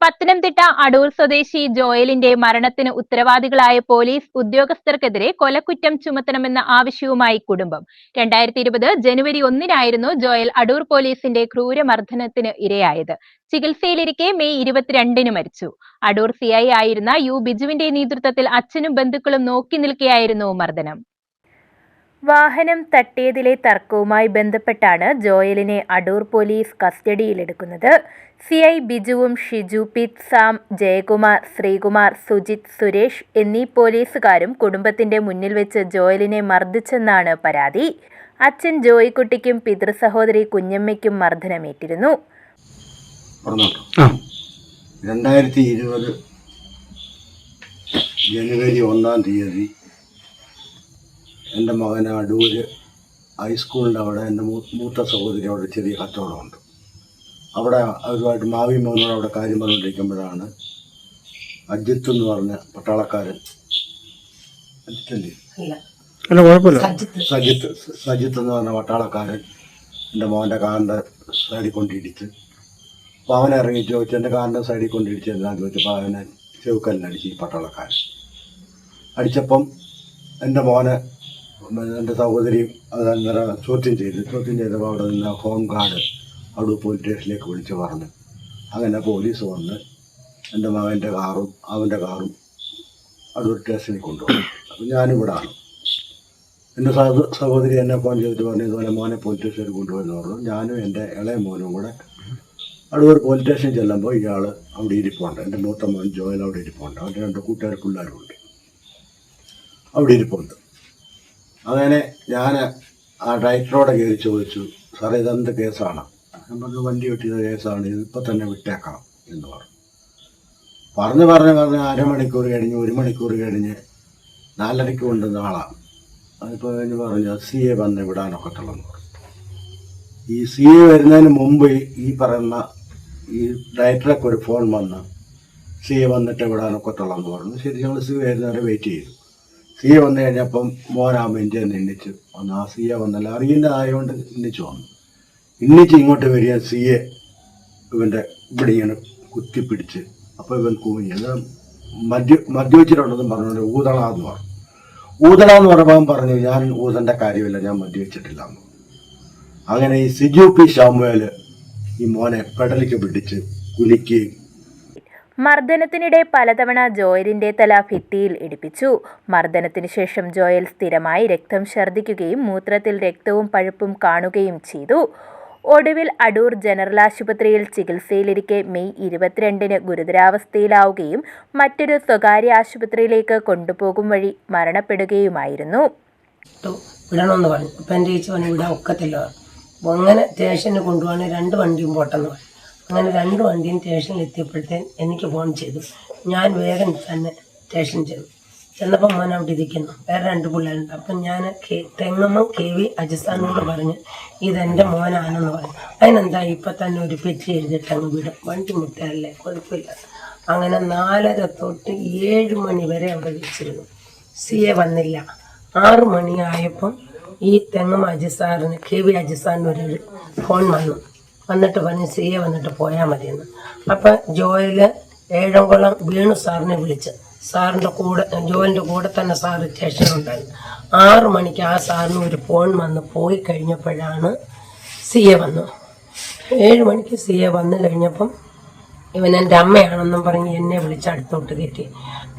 പത്തനംതിട്ട അടൂർ സ്വദേശി ജോയലിന്റെ മരണത്തിന് ഉത്തരവാദികളായ പോലീസ് ഉദ്യോഗസ്ഥർക്കെതിരെ കൊലക്കുറ്റം ചുമത്തണമെന്ന ആവശ്യവുമായി കുടുംബം. രണ്ടായിരത്തി ഇരുപത് ജനുവരി ഒന്നിനായിരുന്നു ജോയൽ അടൂർ പോലീസിന്റെ ക്രൂരമർദ്ദനത്തിന് ഇരയായത്. ചികിത്സയിലിരിക്കെ മെയ് ഇരുപത്തിരണ്ടിന് മരിച്ചു. അടൂർ സിഐ ആയിരുന്ന യു ബിജുവിന്റെ നേതൃത്വത്തിൽ അച്ഛനും ബന്ധുക്കളും നോക്കി നിൽക്കെയായിരുന്നു മർദ്ദനം. വാഹനം തട്ടിയതിലെ തർക്കവുമായി ബന്ധപ്പെട്ടാണ് ജോയലിനെ അടൂർ പോലീസ് കസ്റ്റഡിയിലെടുക്കുന്നത്. സി ഐ ബിജുവും ഷിജു പിത് സാം ജയകുമാർ ശ്രീകുമാർ സുജിത് സുരേഷ് എന്നീ പോലീസുകാരും കുടുംബത്തിന്റെ മുന്നിൽ വെച്ച് ജോയലിനെ മർദ്ദിച്ചെന്നാണ് പരാതി. അച്ഛൻ ജോയിക്കുട്ടിക്കും പിതൃസഹോദരി കുഞ്ഞമ്മയ്ക്കും മർദ്ദനമേറ്റിരുന്നു. രണ്ടായിരത്തി ഇരുപത് ജനുവരി ഒന്നാം തീയതി എന്റെ മകന് അടൂര് ഹൈസ്കൂളിന്റെ അവിടെ എന്റെ മൂത്ത സഹോദരി അവിടെ ചെറിയ കച്ചവടമുണ്ട്. അവിടെ അവരുമായിട്ട് മാവി മോനോട് അവിടെ കാര്യം പറഞ്ഞുകൊണ്ടിരിക്കുമ്പോഴാണ് അജിത്ത് എന്ന് പറഞ്ഞ പട്ടാളക്കാരൻ. അജിത്തല്ലേ? സജിത്ത്. സജിത്ത് എന്ന് പറഞ്ഞ പട്ടാളക്കാരൻ എന്റെ മോന്റെ കാറിന്റെ സൈഡിൽ കൊണ്ടിടിച്ച്. അപ്പോൾ അവനെ ഇറങ്ങി ചോദിച്ചു എന്റെ കാറിന്റെ സൈഡിൽ കൊണ്ടിടിച്ച് എല്ലാം ചോദിച്ചപ്പോൾ അവനെ ചെവുക്കല്ലടിച്ച് ഈ പട്ടാളക്കാരൻ. അടിച്ചപ്പം എന്റെ മോനെ എന്റെ സഹോദരിയും അന്നേരം ചോദ്യം ചെയ്തു ചോദ്യം ചെയ്തപ്പോൾ അവിടെ നിന്ന് ഹോം ഗാർഡ് അവിടെ പോലീസ് സ്റ്റേഷനിലേക്ക് വിളിച്ച് പറഞ്ഞു. അങ്ങനെ പോലീസ് വന്ന് എന്റെ മകന്റെ കാറും അവന്റെ കാറും അടൂർ സ്റ്റേഷനിൽ കൊണ്ടുപോകും അപ്പം ഞാനിവിടെ ആണ് എന്റെ സഹ സഹോദരി എന്നെ ഫോൺ ചെയ്തിട്ട് പറഞ്ഞു ഇതുപോലെ മോനെ പോലീസ് സ്റ്റേഷനിൽ കൊണ്ടുപോയെന്ന് പറഞ്ഞു. ഞാനും എന്റെ ഇളയ മോനും കൂടെ അടൂർ പോലീസ് സ്റ്റേഷൻ ചെല്ലുമ്പോൾ ഇയാൾ അവിടെ ഇരിപ്പുണ്ട്. എന്റെ മൂത്ത മോൻ ജോയൽ അവിടെ ഇരിപ്പുണ്ട്. അവന്റെ രണ്ട് കൂട്ടുകാർ പിള്ളേരുണ്ട്. അവിടെ ഇരിപ്പുണ്ട്. അങ്ങനെ ഞാൻ ആ ഡയറക്ടറോടെ കയറി ചോദിച്ചു സാറേ ഇതെന്ത് കേസാണ്? പറഞ്ഞു വണ്ടി വെട്ടിയ കേസാണ് ഇതിപ്പോൾ തന്നെ വിട്ടേക്കാം എന്ന് പറഞ്ഞു. പറഞ്ഞ് പറഞ്ഞ് പറഞ്ഞ് അരമണിക്കൂർ കഴിഞ്ഞ് ഒരു മണിക്കൂർ കഴിഞ്ഞ് നാലരയ്ക്ക് കൊണ്ട് നാളാണ് അതിപ്പോൾ കഴിഞ്ഞ് പറഞ്ഞു സി എ വന്ന് വിടാനൊക്കത്തുള്ളെന്ന് പറഞ്ഞു. ഈ സി എ വരുന്നതിന് മുമ്പ് ഈ പറയുന്ന ഈ ഡയറക്ടറൊക്കെ ഒരു ഫോൺ വന്ന് സി എ വന്നിട്ട് വിടാനൊക്കത്തുള്ളെന്ന് പറഞ്ഞു. ശരി ഞങ്ങൾ സി എ വരുന്നവരെ വെയിറ്റ് ചെയ്തു. സി എ വന്നു കഴിഞ്ഞപ്പം മോനാ വേണ്ടി തന്നെ എണ്ണിച്ചു വന്നു. ആ സിയെ വന്നല്ല അറിയുന്നതായതുകൊണ്ട് എണ്ണിച്ചു വന്നു. എണ്ണിച്ച് ഇങ്ങോട്ട് വരിക സിയെ ഇവന്റെ ഇവിടെ ഇങ്ങനെ കുത്തിപ്പിടിച്ച് അപ്പോൾ ഇവൻ കൂങ്ങി അത് മദ്യ മദ്യവെച്ചിട്ടുണ്ടെന്നും പറഞ്ഞുകൊണ്ട് ഊതള എന്ന് പറഞ്ഞു. ഊതള എന്ന് അവൻ പറഞ്ഞു ഞാൻ ഊതന്റെ കാര്യമില്ല ഞാൻ മദ്യവെച്ചിട്ടില്ല എന്ന് അങ്ങനെ ഈ സിജു പി ഷാമുവേൽ ഈ മോനെ പെടലിക്ക് പിടിച്ച് കുലുക്കുകയും മർദ്ദനത്തിനിടെ പലതവണ ജോയലിന്റെ തല ഭിത്തിയിൽ ഇടിപ്പിച്ചു. മർദ്ദനത്തിന് ശേഷം ജോയൽ സ്ഥിരമായി രക്തം ഛർദ്ദിക്കുകയും മൂത്രത്തിൽ രക്തവും പഴുപ്പും കാണുകയും ചെയ്തു. ഒടുവിൽ അടൂർ ജനറൽ ആശുപത്രിയിൽ ചികിത്സയിലിരിക്കെ മെയ് ഇരുപത്തിരണ്ടിന് ഗുരുതരാവസ്ഥയിലാവുകയും മറ്റൊരു സ്വകാര്യ ആശുപത്രിയിലേക്ക് കൊണ്ടുപോകും വഴി മരണപ്പെടുകയുമായിരുന്നു. വിടണമെന്ന് പറഞ്ഞു. അപ്പം എന്റെ ചേച്ചി പറഞ്ഞു വിടാൻ ഒക്കത്തില്ല. അപ്പോൾ അങ്ങനെ സ്റ്റേഷനിൽ കൊണ്ടുപോകാൻ രണ്ട് വണ്ടിയും പോട്ടെന്ന് പറഞ്ഞു. അങ്ങനെ രണ്ട് വണ്ടിയും സ്റ്റേഷനിൽ എത്തിയപ്പോഴത്തേൻ എനിക്ക് ഫോൺ ചെയ്തു. ഞാൻ വേഗം തന്നെ സ്റ്റേഷനിൽ ചെന്നു. ചെന്നപ്പോൾ മോൻ അവിടെ ഇരിക്കുന്നു. വേറെ രണ്ട് പിള്ളേരുണ്ട്. അപ്പം ഞാൻ കെ തെങ്ങമ്മ കെ വി അജസ്ഥാനോട് പറഞ്ഞ് ഇതെന്റെ മോനാണെന്ന് പറഞ്ഞു. അതിനെന്താ ഇപ്പം തന്നെ ഒരു പെറ്റി എഴുതിയിട്ട് അങ്ങ് വിടും? വണ്ടി മുട്ടയല്ലേ? കുഴപ്പമില്ല. അങ്ങനെ നാലര തൊട്ട് ഏഴ് മണി വരെ അവിടെ വെച്ചിരുന്നു. സി എ വന്നില്ല. ആറു മണിയായപ്പം ഈ തെങ്ങമ്മ അജിസാറിന് കെ വി അജിസാറിന് ഒരു ഫോൺ വന്നു. വന്നിട്ട് പറഞ്ഞ് സി എ വന്നിട്ട് പോയാൽ മതിയെന്ന്. അപ്പം ജോയിൽ ഏഴംകുളം വീണു സാറിനെ വിളിച്ച്. സാറിന്റെ കൂടെ ജോലിന്റെ കൂടെ തന്നെ സാറ് സ്റ്റേഷനിലുണ്ടായി. ആറു മണിക്ക് ആ സാറിന് ഒരു ഫോൺ വന്ന് പോയി കഴിഞ്ഞപ്പോഴാണ് സി എ വന്നു. ഏഴ് മണിക്ക് സി എ വന്നു കഴിഞ്ഞപ്പം ഇവൻ എന്റെ അമ്മയാണെന്നും പറഞ്ഞ് എന്നെ വിളിച്ച് അടുത്തോട്ട് കയറ്റി.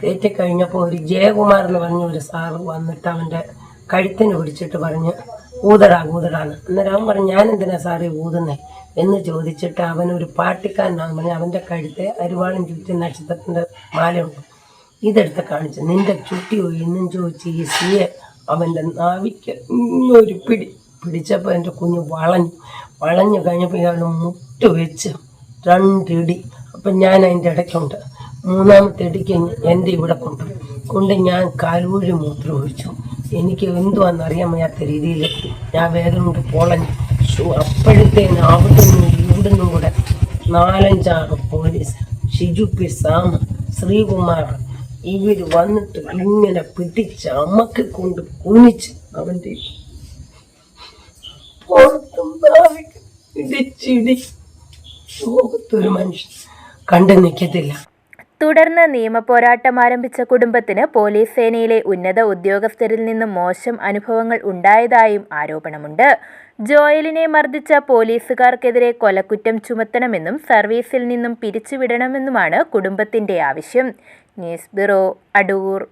കയറ്റി കഴിഞ്ഞപ്പോൾ ഒരു ജയകുമാർ എന്ന് പറഞ്ഞ ഒരു സാറ് വന്നിട്ട് അവന്റെ കഴുത്തിന് പിടിച്ചിട്ട് പറഞ്ഞ് ഊതടാ ഊതടാന്ന് അന്നേരം അവൻ പറഞ്ഞു ഞാൻ എന്തിനാ സാറേ ഊതുന്നേ? എന്ന് ചോദിച്ചിട്ട് അവൻ ഒരു പാട്ടിക്കാരനാന്ന് പറഞ്ഞ് അവന്റെ കഴുത്തെ അരുവാളും ചുറ്റി നക്ഷത്രത്തിന്റെ മാലയുണ്ട്. ഇതെടുത്ത് കാണിച്ചു നിന്റെ ചുട്ടിയോ എന്നും ചോദിച്ച് ഈ സിയെ അവന്റെ നാവിക്ക് ഒരു പിടി. പിടിച്ചപ്പോൾ എന്റെ കുഞ്ഞ് വളഞ്ഞു. വളഞ്ഞു കഴിഞ്ഞപ്പോൾ ഇയാൾ മുട്ട് വെച്ച് രണ്ടിടി. അപ്പം ഞാൻ അതിന്റെ ഇടയ്ക്കുണ്ട്. മൂന്നാമത്തെ ഇടിക്ക് എന്റെ ഇവിടെ കൊണ്ടു കൊണ്ട് ഞാൻ കാലൂഴി മൂത്രം ഒഴിച്ചു. എനിക്ക് എന്തുവാണെന്നറിയാൻ വയ്യാത്ത രീതിയിൽ ഞാൻ വേദന കൊണ്ട് പൊളഞ്ഞു അപ്പോഴത്തേന് അവിടുന്ന് ഇവിടുന്നും കൂടെ നാലഞ്ചാറ് പോലീസ് ഷിജു പി. ശ്രീകുമാർ ഇവർ വന്നിട്ട് ഇങ്ങനെ പിടിച്ച് അമ്മയ്ക്ക് കൊണ്ട് കുനിച്ച് അവന്റെ പുറത്തും ഇടിച്ചിടി. ലോകത്തൊരു മനുഷ്യൻ കണ്ടു നിൽക്കത്തില്ല തുടർന്ന് നിയമപോരാട്ടം ആരംഭിച്ച കുടുംബത്തിന് പോലീസ് സേനയിലെ ഉന്നത ഉദ്യോഗസ്ഥരിൽ നിന്നും മോശം അനുഭവങ്ങൾ ഉണ്ടായതായും ആരോപണമുണ്ട്. ജോയലിനെ മർദ്ദിച്ച പോലീസുകാർക്കെതിരെ കൊലക്കുറ്റം ചുമത്തണമെന്നും സർവീസിൽ നിന്നും പിരിച്ചുവിടണമെന്നുമാണ് കുടുംബത്തിന്റെ ആവശ്യം. News bureau Adoor.